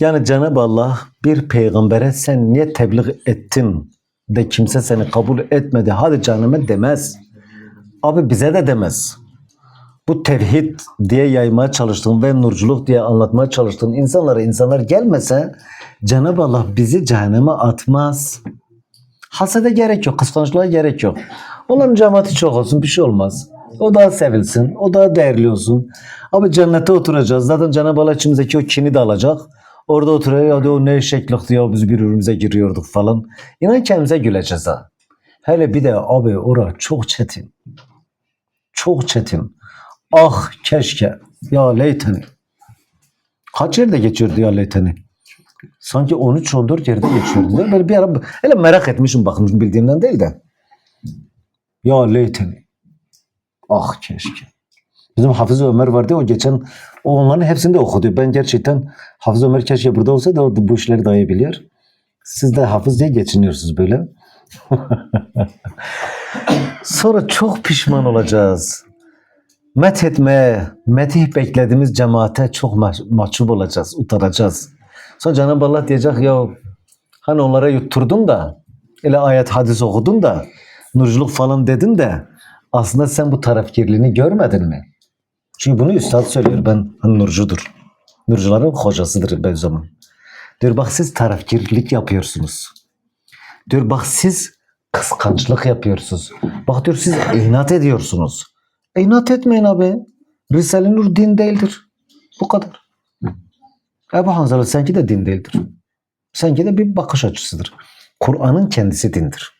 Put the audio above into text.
Yani Cenab-ı Allah bir peygambere sen niye tebliğ ettin de kimse seni kabul etmedi hadi canıma demez. Abi bize de demez. Bu tevhid diye yaymaya çalıştığın ve nurculuk diye anlatmaya çalıştığın insanlara insanlar gelmese Cenab-ı Allah bizi cehenneme atmaz. Hasede gerek yok, kıskançlığa gerek yok. Onların cemaati çok olsun bir şey olmaz. O daha sevilsin, o daha değerli olsun. Abi cennete oturacağız. Zaten Cenab-ı Allah içimizdeki o kini de alacak. Orada oturuyor hadi o ne eşeklikti ya biz birbirimize giriyorduk falan. İnan kendimize güleceğiz ha. Hele bir de abi ora çok çetin. Çok çetin. Ah keşke. Ya leyteni. Kaç yerde geçiyordu ya leyteni? Sanki 13-14 yerde geçiyordu. Böyle bir ara hele merak etmişim bakmışım bildiğimden değil de. Ya leyteni. Ah keşke. Bizim Hafız Ömer vardı o geçen o onların hepsini de okudu. Ben gerçekten Hafız Ömer keşke burada olsaydı o bu işleri daha iyi biliyor. Siz de hafız diye geçiniyorsunuz böyle. Sonra çok pişman olacağız. Met etmeye, metih beklediğimiz cemaate çok ma- mahcup olacağız, utanacağız. Sonra Cenab-ı Allah diyecek ya hani onlara yutturdun da ile ayet hadis okudun da nurculuk falan dedin de aslında sen bu tarafkirliğini görmedin mi? Çünkü bunu üstad söylüyor ben nurcudur. Nurcuların hocasıdır Beyzaman. Diyor bak siz tarafkirlik yapıyorsunuz. Diyor bak siz kıskançlık yapıyorsunuz. Bak diyor siz inat ediyorsunuz. E, inat etmeyin abi. Risale-i Nur din değildir. Bu kadar. Ebu Hanzala senki de din değildir. Senki de bir bakış açısıdır. Kur'an'ın kendisi dindir.